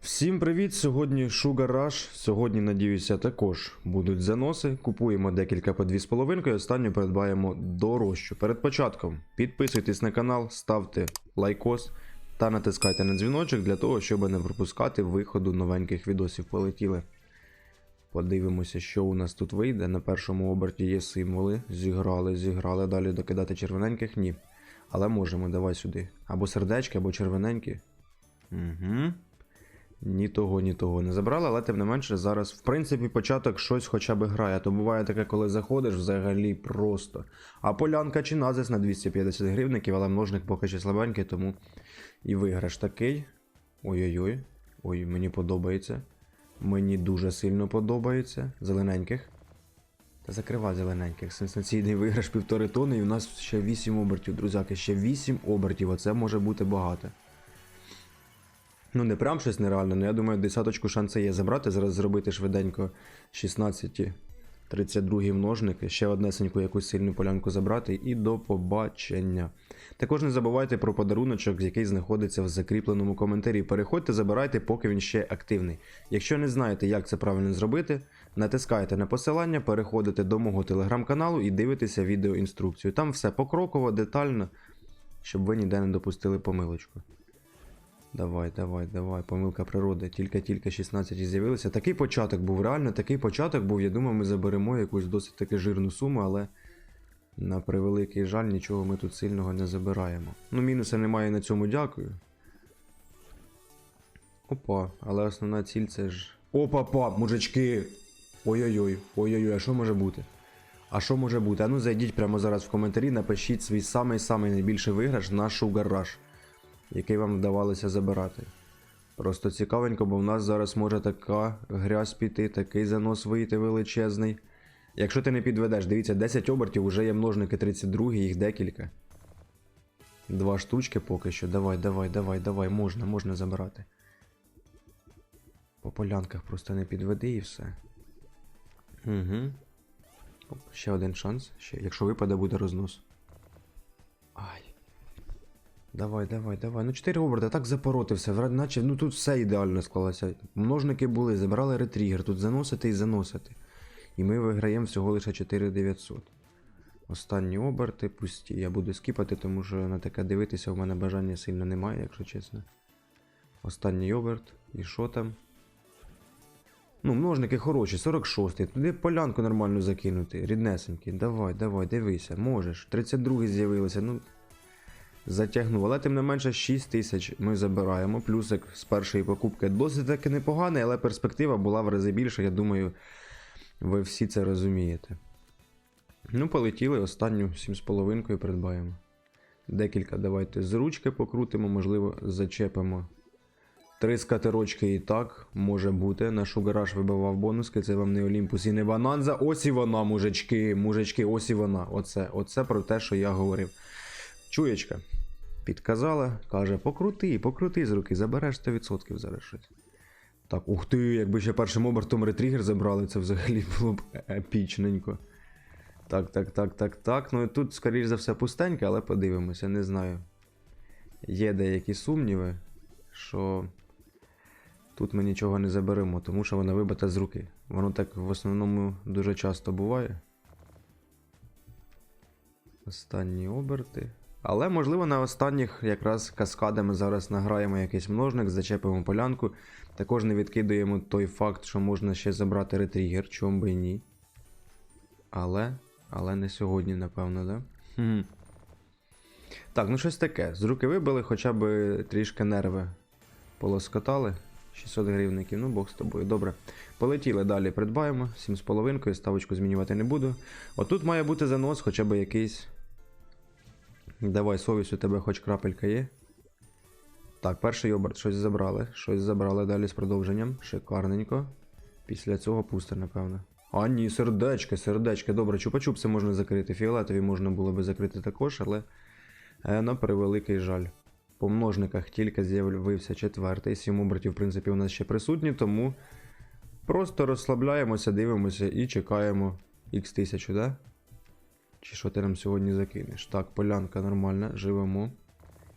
Всім привіт! Сьогодні Sugar Rush. Сьогодні, надіюся, також будуть заноси. Купуємо декілька по 2,5 і останню придбаємо дорожчу. Перед початком підписуйтесь на канал, ставте лайкос та натискайте на дзвіночок для того, щоб не пропускати виходу новеньких відосів. Полетіли. Подивимося, що у нас тут вийде. На першому оберті є символи. Зіграли, зіграли. Далі докидати червоненьких ні. Але можемо, давай сюди. Або сердечки, або червоненькі. Угу. Ні того, ні того не забрали, але тим не менше зараз, в принципі, початок щось хоча б грає. То буває таке, коли заходиш взагалі просто. А полянка чи назис на 250 гривників, але множник поки що слабенький, тому і виграш такий. Ой-ой-ой. Ой, мені подобається. Мені дуже сильно подобається. Зелененьких. Та закривай зелененьких. Сенсаційний виграш півтори тони, і у нас ще 8 обертів, друзяки. Ще 8 обертів, оце може бути багато. Ну, не прям щось нереально, але я думаю, десяточку шанси є забрати. Зараз зробити швиденько 16, 32 множники, ще однесеньку якусь сильну полянку забрати і до побачення. Також не забувайте про подаруночок, який знаходиться в закріпленому коментарі. Переходьте, забирайте, поки він ще активний. Якщо не знаєте, як це правильно зробити, натискайте на посилання, переходите до мого телеграм-каналу і дивитеся відеоінструкцію. Там все покроково, детально, щоб ви ніде не допустили помилочку. Давай, давай, давай, помилка природи. Тільки-тільки 16 і з'явилися. Такий початок був, реально такий початок був. Я думаю, ми заберемо якусь досить таки жирну суму, але на превеликий жаль, нічого ми тут сильного не забираємо. Ну, мінуса немає на цьому, дякую. Опа, але основна ціль це ж. Опа, пап, мужички! Ой-ой-ой, ой-ой-ой, а що може бути? А що може бути? А ну зайдіть прямо зараз в коментарі, напишіть свій самий-самий найбільший виграш на Sugar Rush який вам вдавалося забирати. Просто цікавенько, бо в нас зараз може така грязь піти, такий занос вийти величезний. Якщо ти не підведеш, дивіться, 10 обертів, вже є множники 32, їх декілька. Два штучки поки що. Давай, давай, давай, давай, можна, можна забирати. По полянках просто не підведи і все. Угу. Ще один шанс. Ще. Якщо випаде, буде рознос. Ай. Давай, давай, давай. Ну 4 оберта, так запоротився. Наче ну тут все ідеально склалося. Множники були, забрали ретригер, тут заносити і заносити. І ми виграємо всього лише 4900. Останні оберти пусті. Я буду скіпати, тому що на таке дивитися в мене бажання сильно немає, якщо чесно. Останній оберт. І що там? Ну, множники хороші, 46-й. Туди полянку нормально закинути. Ріднесенький. Давай, давай, дивися, можеш. 32-й з'явилися. Ну, затягнув. Але тим не менше 6 тисяч ми забираємо. Плюсик з першої покупки досить таки непоганий, але перспектива була в рази більше. Я думаю, ви всі це розумієте. Ну, полетіли, останню 7,5 придбаємо. Декілька давайте з ручки покрутимо, можливо, зачепимо. Три скатерочки і так може бути. На шугараж вибивав бонуски, це вам не Олімпус і не Бананза. Ось і вона, мужички, мужички, ось і вона. Оце, оце про те, що я говорив. Чуєчка підказала, каже: покрути, покрути з руки, забереш 100% зараз щось. Так, ух ти, якби ще першим обертом ретригер забрали, це взагалі було б епічненько. Так, так, так, так, так. Ну і тут, скоріш за все, пустеньке, але подивимося, не знаю. Є деякі сумніви, що тут ми нічого не заберемо, тому що вона вибита з руки. Воно так в основному дуже часто буває. Останні оберти. Але, можливо, на останніх якраз каскадами зараз награємо якийсь множник, зачепимо полянку. Також не відкидуємо той факт, що можна ще забрати ретригер, чому би і ні. Але. Але не сьогодні, напевно, да? Хм. Так, ну щось таке. З руки вибили, хоча б трішки нерви полоскотали. 600 гривників, ну бог з тобою. Добре. Полетіли далі, придбаємо. 7,5, ставочку змінювати не буду. Отут має бути занос, хоча б якийсь. Давай, совість у тебе хоч крапелька є. Так, перший оберт щось забрали. Щось забрали далі з продовженням. Шикарненько. Після цього пусте, напевно. А, ні, сердечки, сердечки. Добре, чупа-чупси можна закрити. Фіолетові можна було би закрити також, але е, на превеликий жаль. По множниках тільки з'явився четвертий. Сім обертів, в принципі, у нас ще присутні, тому просто розслабляємося, дивимося і чекаємо X1000, да? Чи що ти нам сьогодні закинеш? Так, полянка нормальна, живемо.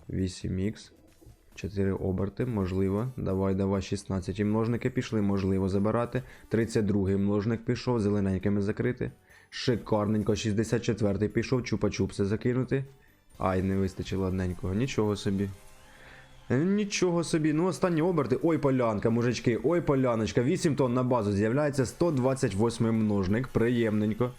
8х. 4 оберти, можливо. Давай, давай, 16 множники пішли, можливо забирати. 32 множник пішов, зелененькими закрити. Шикарненько, 64 пішов, чупа-чупси закинути. Ай, не вистачило одненького. Нічого собі. Е, Нічого собі, ну останні оберти. Ой, полянка, мужички, ой, поляночка. 8 тонн на базу з'являється 128 множник. Приємненько.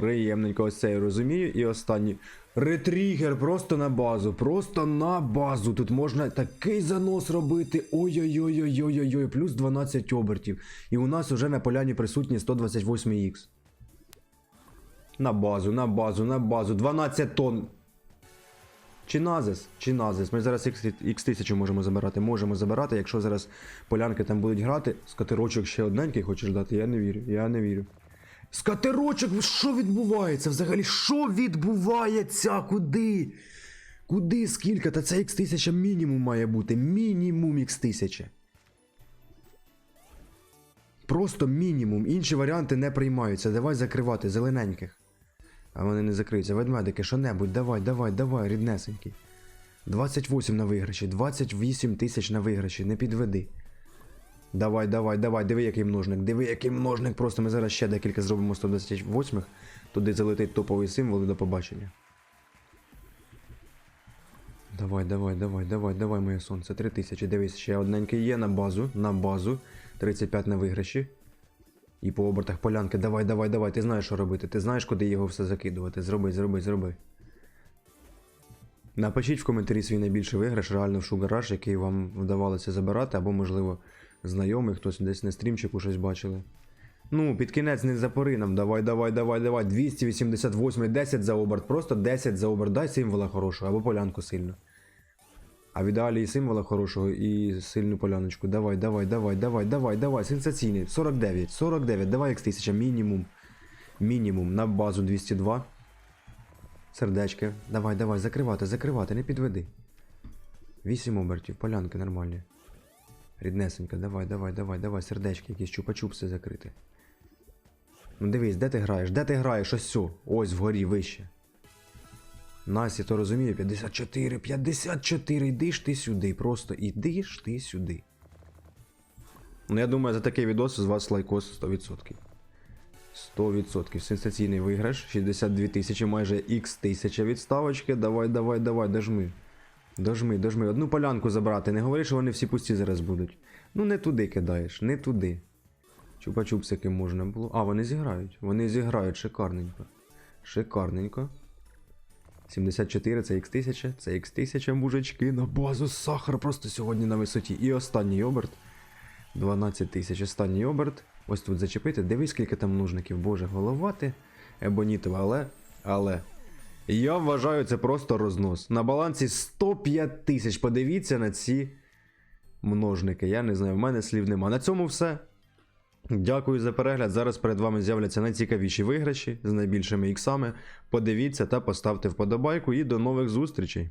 Приємненько, ось це я розумію. І останній. Ретрігер просто на базу. Просто на базу. Тут можна такий занос робити. Ой-ой-ой-ой-ой-ой. Плюс 12 обертів. І у нас уже на поляні присутні 128х. На базу, на базу, на базу. 12 тонн. Чи назис? Чи назис? Ми зараз X1000 можемо забирати. Можемо забирати, якщо зараз полянки там будуть грати. Скатерочок ще одненький хочеш дати? Я не вірю. Я не вірю. Скатерочок, що відбувається? Взагалі, що відбувається? Куди? Куди? Скільки? Та це X1000 мінімум має бути. Мінімум X1000. Просто мінімум. Інші варіанти не приймаються. Давай закривати зелененьких. А вони не закриються. Ведмедики, що-небудь, давай, давай, давай, ріднесенький. 28 на виграші, 28 тисяч на виграші, не підведи. Давай, давай, давай, диви, який множник, диви, який множник. Просто ми зараз ще декілька зробимо 128-х. туди залетить топовий символ і до побачення. Давай, давай, давай, давай, давай, моє сонце. 3000, дивись, ще одненький є на базу, на базу. 35 на виграші. І по обертах полянки. Давай, давай, давай. Ти знаєш, що робити. Ти знаєш, куди його все закидувати. Зроби, зроби, зроби. Напишіть в коментарі свій найбільший виграш реально в Rush, який вам вдавалося забирати, або, можливо, знайомий, хтось десь на стрімчику щось бачили. Ну, під кінець не запори нам. Давай, давай, давай, давай. 288, 10 за оберт. Просто 10 за оберт. Дай символа хорошого або полянку сильну. А в ідеалі і символа хорошого, і сильну поляночку. Давай, давай, давай, давай, давай, давай. Сенсаційний. 49, 49, давай X1000, мінімум. Мінімум. На базу 202. Сердечки. Давай, давай, закривати, закривати, не підведи. 8 обертів, полянки нормальні. Ріднесенька, давай, давай, давай, давай, сердечки, якісь чупа-чупси закрити. Ну дивись, де ти граєш? Де ти граєш? Ось сю. Ось вгорі вище. Насі то розуміє, 54, 54, йди ж ти сюди, просто іди ж ти сюди. Ну, я думаю, за такий відос з вас лайкос 100%. 100%. Сенсаційний виграш. 62 тисячі, майже X тисяча відставочки. Давай, давай, давай, дожми. Дожми, дожми. Одну полянку забрати. Не говори, що вони всі пусті зараз будуть. Ну не туди кидаєш, не туди. Чупа-чупсики можна було. А, вони зіграють. Вони зіграють шикарненько. Шикарненько. 74 це X1000, це X1000 мужички на базу сахар просто сьогодні на висоті. І останній оберт. 12 тисяч. Останній оберт. Ось тут зачепити. Дивись, скільки там нужників. Боже, головати. Ебонітова, але. Але. Я вважаю, це просто рознос. На балансі 105 тисяч. Подивіться на ці множники. Я не знаю, в мене слів нема. На цьому все. Дякую за перегляд. Зараз перед вами з'являться найцікавіші виграші з найбільшими іксами. Подивіться та поставте вподобайку і до нових зустрічей.